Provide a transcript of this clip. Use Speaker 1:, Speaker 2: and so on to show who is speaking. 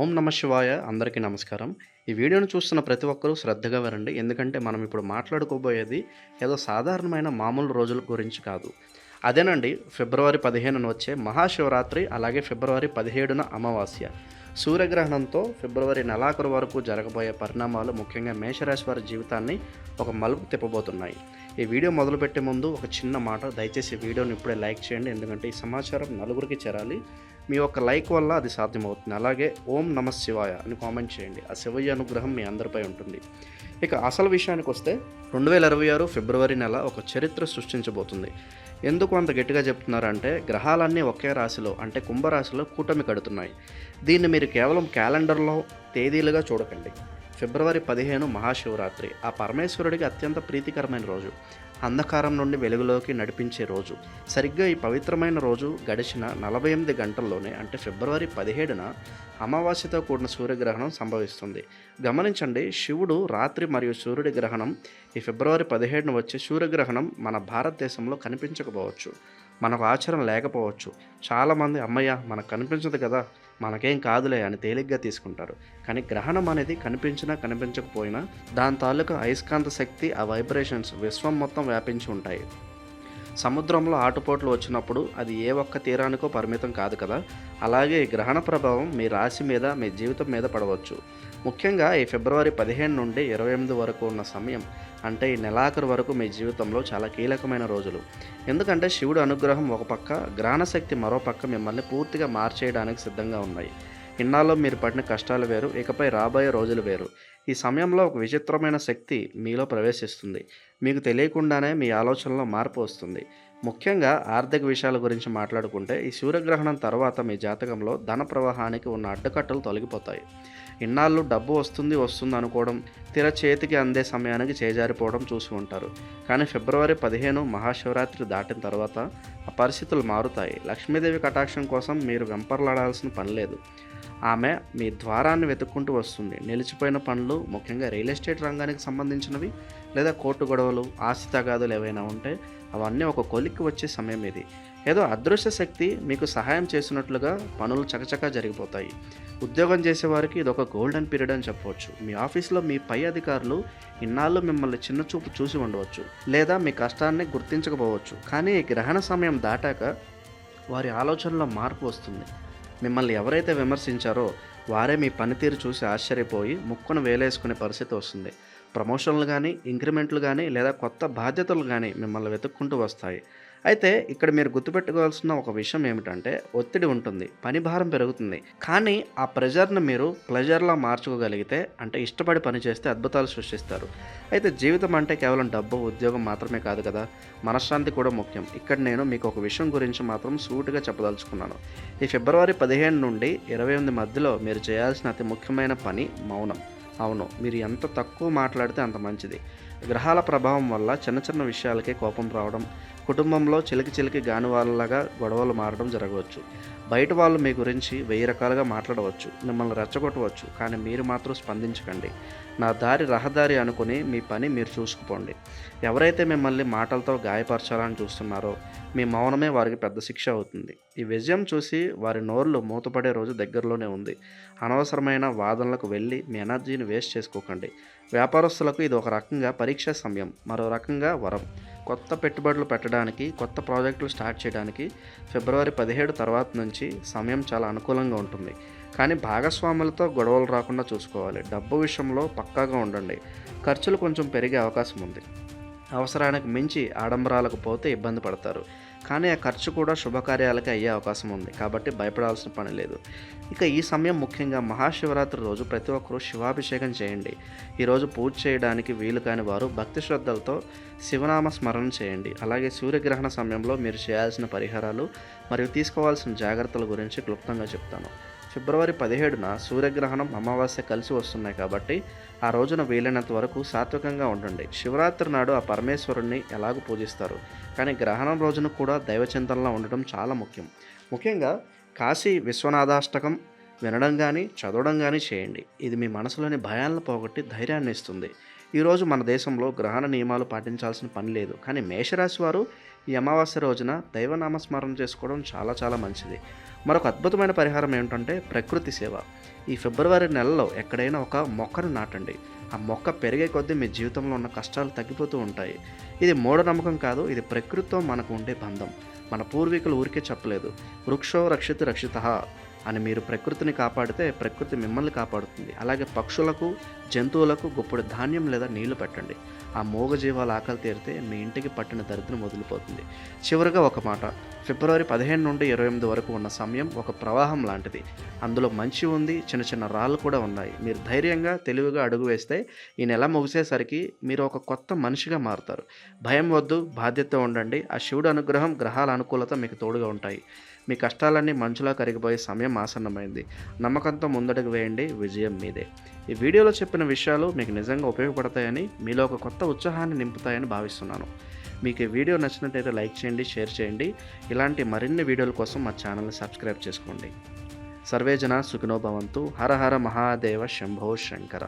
Speaker 1: ఓం నమ శివాయ అందరికీ నమస్కారం. ఈ వీడియోను చూస్తున్న ప్రతి ఒక్కరూ శ్రద్ధగా వినండి. ఎందుకంటే మనం ఇప్పుడు మాట్లాడుకోబోయేది ఏదో సాధారణమైన మామూలు రోజుల గురించి కాదు. అదేనండి ఫిబ్రవరి పదిహేనున వచ్చే మహాశివరాత్రి అలాగే ఫిబ్రవరి పదిహేడున అమావాస్య. సూర్యగ్రహణంతో ఫిబ్రవరి నెలాఖరు వరకు జరగబోయే పరిణామాలు ముఖ్యంగా మేషరాశి వారి జీవితాన్ని ఒక మలుపు తిప్పబోతున్నాయి. ఈ వీడియో మొదలుపెట్టే ముందు ఒక చిన్న మాట. దయచేసి వీడియోని ఇప్పుడే లైక్ చేయండి. ఎందుకంటే ఈ సమాచారం నలుగురికి చేరాలి. మీ యొక్క లైక్ వల్ల అది సాధ్యమవుతుంది. అలాగే ఓం నమ శివాయ అని కామెంట్ చేయండి. ఆ శివయ్య అనుగ్రహం మీ అందరిపై ఉంటుంది. ఇక అసలు విషయానికి వస్తే రెండు వేల ఇరవై ఆరు ఫిబ్రవరి నెల ఒక చరిత్ర సృష్టించబోతుంది. ఎందుకు అంత గట్టిగా చెప్తున్నారంటే గ్రహాలన్నీ ఒకే రాశిలో అంటే కుంభరాశిలో కూటమి కడుతున్నాయి. దీన్ని మీరు కేవలం క్యాలెండర్లో తేదీలుగా చూడకండి. ఫిబ్రవరి పదిహేను మహాశివరాత్రి ఆ పరమేశ్వరుడికి అత్యంత ప్రీతికరమైన రోజు. అంధకారం నుండి వెలుగులోకి నడిపించే రోజు. సరిగ్గా ఈ పవిత్రమైన రోజు గడిచిన నలభై ఎనిమిది గంటల్లోనే అంటే ఫిబ్రవరి పదిహేడున అమావాస్యతో కూడిన సూర్యగ్రహణం సంభవిస్తుంది. గమనించండి శివుడు రాత్రి మరియు సూర్యుడి గ్రహణం ఈ ఫిబ్రవరి పదిహేడున వచ్చే సూర్యగ్రహణం మన భారతదేశంలో కనిపించకపోవచ్చు. మనకు ఆచరణ లేకపోవచ్చు. చాలామంది అమ్మయ్య మనకు కనిపించదు కదా మనకేం కాదులే అని తేలిగ్గా తీసుకుంటారు. కానీ గ్రహణం అనేది కనిపించినా కనిపించకపోయినా దాని తాలూకా అయస్కాంత శక్తి ఆ వైబ్రేషన్స్ విశ్వం మొత్తం వ్యాపించి ఉంటాయి. సముద్రంలో ఆటుపోట్లు వచ్చినప్పుడు అది ఏ ఒక్క తీరానికో పరిమితం కాదు కదా? అలాగే గ్రహణ ప్రభావం మీ రాశి మీద మీ జీవితం మీద పడవచ్చు. ముఖ్యంగా ఈ ఫిబ్రవరి పదిహేను నుండి ఇరవై ఎనిమిది వరకు ఉన్న సమయం అంటే ఈ నెలాఖరు వరకు మీ జీవితంలో చాలా కీలకమైన రోజులు. ఎందుకంటే శివుడు అనుగ్రహం ఒక పక్క గ్రహణశక్తి మరో పక్క మిమ్మల్ని పూర్తిగా మార్చేయడానికి సిద్ధంగా ఉన్నాయి. ఇన్నాళ్ళు మీరు పడిన కష్టాలు వేరు ఇకపై రాబోయే రోజులు వేరు. ఈ సమయంలో ఒక విచిత్రమైన శక్తి మీలో ప్రవేశిస్తుంది. మీకు తెలియకుండానే మీ ఆలోచనలో మార్పు వస్తుంది. ముఖ్యంగా ఆర్థిక విషయాల గురించి మాట్లాడుకుంటే ఈ సూర్యగ్రహణం తర్వాత మీ జాతకంలో ధన ప్రవాహానికి ఉన్న అడ్డుకట్టలు తొలగిపోతాయి. ఇన్నాళ్ళు డబ్బు వస్తుంది వస్తుంది అనుకోవడం తీర చేతికి అందే సమయానికి చేజారిపోవడం చూసి ఉంటారు. కానీ ఫిబ్రవరి పదిహేను మహాశివరాత్రి దాటిన తర్వాత ఆ పరిస్థితులు మారుతాయి. లక్ష్మీదేవి కటాక్షం కోసం మీరు వెంపర్లాడాల్సిన పని లేదు. ఆమె మీ ద్వారాన్ని వెతుక్కుంటూ వస్తుంది. నిలిచిపోయిన పనులు ముఖ్యంగా రియల్ ఎస్టేట్ రంగానికి సంబంధించినవి లేదా కోర్టు గొడవలు ఆస్తి తగాదులు ఏవైనా ఉంటే అవన్నీ ఒక కొలిక్కి వచ్చే సమయం ఇది. ఏదో అదృశ్య శక్తి మీకు సహాయం చేసినట్లుగా పనులు చకచకా జరిగిపోతాయి. ఉద్యోగం చేసేవారికి ఇది ఒక గోల్డెన్ పీరియడ్ అని చెప్పవచ్చు. మీ ఆఫీస్లో మీ పై అధికారులు ఇన్నాళ్ళు మిమ్మల్ని చిన్న చూపు చూసి ఉండవచ్చు లేదా మీ కష్టాన్ని గుర్తించకపోవచ్చు. కానీ గ్రహణ సమయం దాటాక వారి ఆలోచనలో మార్పు వస్తుంది. మిమ్మల్ని ఎవరైతే విమర్శించారో వారే మీ పనితీరు చూసి ఆశ్చర్యపోయి ముక్కును వేలేసుకునే పరిస్థితి వస్తుంది. ప్రమోషన్లు కానీ ఇంక్రిమెంట్లు కానీ లేదా కొత్త బాధ్యతలు కానీ మిమ్మల్ని వెతుక్కుంటూ వస్తాయి. అయితే ఇక్కడ మీరు గుర్తుపెట్టుకోవాల్సిన ఒక విషయం ఏమిటంటే ఒత్తిడి ఉంటుంది పని భారం పెరుగుతుంది. కానీ ఆ ప్రెజర్ని మీరు ప్లెజర్లా మార్చుకోగలిగితే అంటే ఇష్టపడి పని చేస్తే అద్భుతాలు సృష్టిస్తారు. అయితే జీవితం అంటే కేవలం డబ్బు ఉద్యోగం మాత్రమే కాదు కదా? మనశ్శాంతి కూడా ముఖ్యం. ఇక్కడ నేను మీకు ఒక విషయం గురించి మాత్రం సూటుగా చెప్పదలుచుకున్నాను. ఈ ఫిబ్రవరి పదిహేను నుండి ఇరవై ఎనిమిది మధ్యలో మీరు చేయాల్సిన అతి ముఖ్యమైన పని మౌనం. అవును మీరు ఎంత తక్కువ మాట్లాడితే అంత మంచిది. గ్రహాల ప్రభావం వల్ల చిన్న చిన్న విషయాలకే కోపం రావడం కుటుంబంలో చిలికి చిలికి గాని వాళ్ళలాగా గొడవలు మారడం జరగవచ్చు. బయట వాళ్ళు మీ గురించి వెయ్యి రకాలుగా మాట్లాడవచ్చు మిమ్మల్ని రెచ్చగొట్టవచ్చు కానీ మీరు మాత్రం స్పందించకండి. నా దారి రహదారి అనుకుని మీ పని మీరు చూసుకుపోండి. ఎవరైతే మిమ్మల్ని మాటలతో గాయపరచాలని చూస్తున్నారో మీ మౌనమే వారికి పెద్ద శిక్ష అవుతుంది. ఈ విజయం చూసి వారి నోర్లు మూతపడే రోజు దగ్గరలోనే ఉంది. అనవసరమైన వాదనలకు వెళ్ళి మీ ఎనర్జీని వేస్ట్ చేసుకోకండి. వ్యాపారస్తులకు ఇది ఒక రకంగా పరీక్షా సమయం మరో రకంగా వరం. కొత్త పెట్టుబడులు పెట్టడానికి కొత్త ప్రాజెక్టులు స్టార్ట్ చేయడానికి ఫిబ్రవరి పదిహేడు తర్వాత నుంచి సమయం చాలా అనుకూలంగా ఉంటుంది. కానీ భాగస్వాములతో గొడవలు రాకుండా చూసుకోవాలి. డబ్బు విషయంలో పక్కాగా ఉండండి. ఖర్చులు కొంచెం పెరిగే అవకాశం ఉంది. అవసరానికి మించి ఆడంబరాలకు పోతే ఇబ్బంది పడతారు. కానీ ఆ ఖర్చు కూడా శుభకార్యాలకి అయ్యే అవకాశం ఉంది. కాబట్టి భయపడాల్సిన పని లేదు. ఇక ఈ సమయం ముఖ్యంగా మహాశివరాత్రి రోజు ప్రతి ఒక్కరూ శివాభిషేకం చేయండి. ఈరోజు పూజ చేయడానికి వీలు కాని వారు భక్తి శ్రద్ధలతో శివనామ స్మరణ చేయండి. అలాగే సూర్యగ్రహణ సమయంలో మీరు చేయాల్సిన పరిహారాలు మరియు తీసుకోవాల్సిన జాగ్రత్తల గురించి క్లుప్తంగా చెప్తాను. ఫిబ్రవరి పదిహేడున సూర్యగ్రహణం అమావాస్య కలిసి వస్తున్నాయి కాబట్టి ఆ రోజున వీలైనంత వరకు సాత్వికంగా ఉండండి. శివరాత్రి నాడు ఆ పరమేశ్వరుణ్ణి ఎలాగూ పూజిస్తారు. కానీ గ్రహణం రోజున కూడా దైవచింతనలో ఉండటం చాలా ముఖ్యం. ముఖ్యంగా కాశీ విశ్వనాథాష్టకం వినడం కానీ చదవడం కానీ చేయండి. ఇది మీ మనసులోని భయాలను పోగొట్టి ధైర్యాన్ని ఇస్తుంది. ఈరోజు మన దేశంలో గ్రహణ నియమాలు పాటించాల్సిన పని లేదు. కానీ మేషరాశి వారు ఈ అమావాస్య రోజున దైవనామస్మరణ చేసుకోవడం చాలా చాలా మంచిది. మరొక అద్భుతమైన పరిహారం ఏమిటంటే ప్రకృతి సేవ. ఈ ఫిబ్రవరి నెలలో ఎక్కడైనా ఒక మొక్కను నాటండి. ఆ మొక్క పెరిగే కొద్దీ మీ జీవితంలో ఉన్న కష్టాలు తగ్గిపోతూ ఉంటాయి. ఇది మూఢనమ్మకం కాదు ఇది ప్రకృతితో మనకు ఉండే బంధం. మన పూర్వీకులు ఊరికే చెప్పలేదు వృక్షో రక్షిత రక్షిత అని మీరు ప్రకృతిని కాపాడితే ప్రకృతి మిమ్మల్ని కాపాడుతుంది. అలాగే పక్షులకు జంతువులకు గుప్పుడు ధాన్యం లేదా నీళ్ళు పెట్టండి. ఆ మూగజీవాల ఆకలి తీరితే మీ ఇంటికి పట్టిన దరిద్రం వదిలిపోతుంది. చివరిగా ఒక మాట. ఫిబ్రవరి పదిహేను నుండి ఇరవై ఎనిమిది వరకు ఉన్న సమయం ఒక ప్రవాహం లాంటిది. అందులో మంచి ఉంది చిన్న చిన్న రాళ్ళు కూడా ఉన్నాయి. మీరు ధైర్యంగా తెలివిగా అడుగు వేస్తే ఈ నెల ముగిసేసరికి మీరు ఒక కొత్త మనిషిగా మారుతారు. భయం వద్దు బాధ్యత ఉండండి. ఆ శివుడు అనుగ్రహం గ్రహాల అనుకూలత మీకు తోడుగా ఉంటాయి. మీ కష్టాలన్నీ మంచులా కరిగిపోయే సమయం ఆసన్నమైంది. నమ్మకంతో ముందడుగు వేయండి. విజయం మీదే. ఈ వీడియోలో చెప్పిన విషయాలు మీకు నిజంగా ఉపయోగపడతాయని మీలో ఒక కొత్త ఉత్సాహాన్ని నింపుతాయని భావిస్తున్నాను. మీకు ఈ వీడియో నచ్చినట్లయితే లైక్ చేయండి షేర్ చేయండి. ఇలాంటి మరిన్ని వీడియోల కోసం మా ఛానల్ని సబ్స్క్రైబ్ చేసుకోండి. సర్వేజన సుఖినోభవంతు హర హర మహాదేవ శంభో శంకర.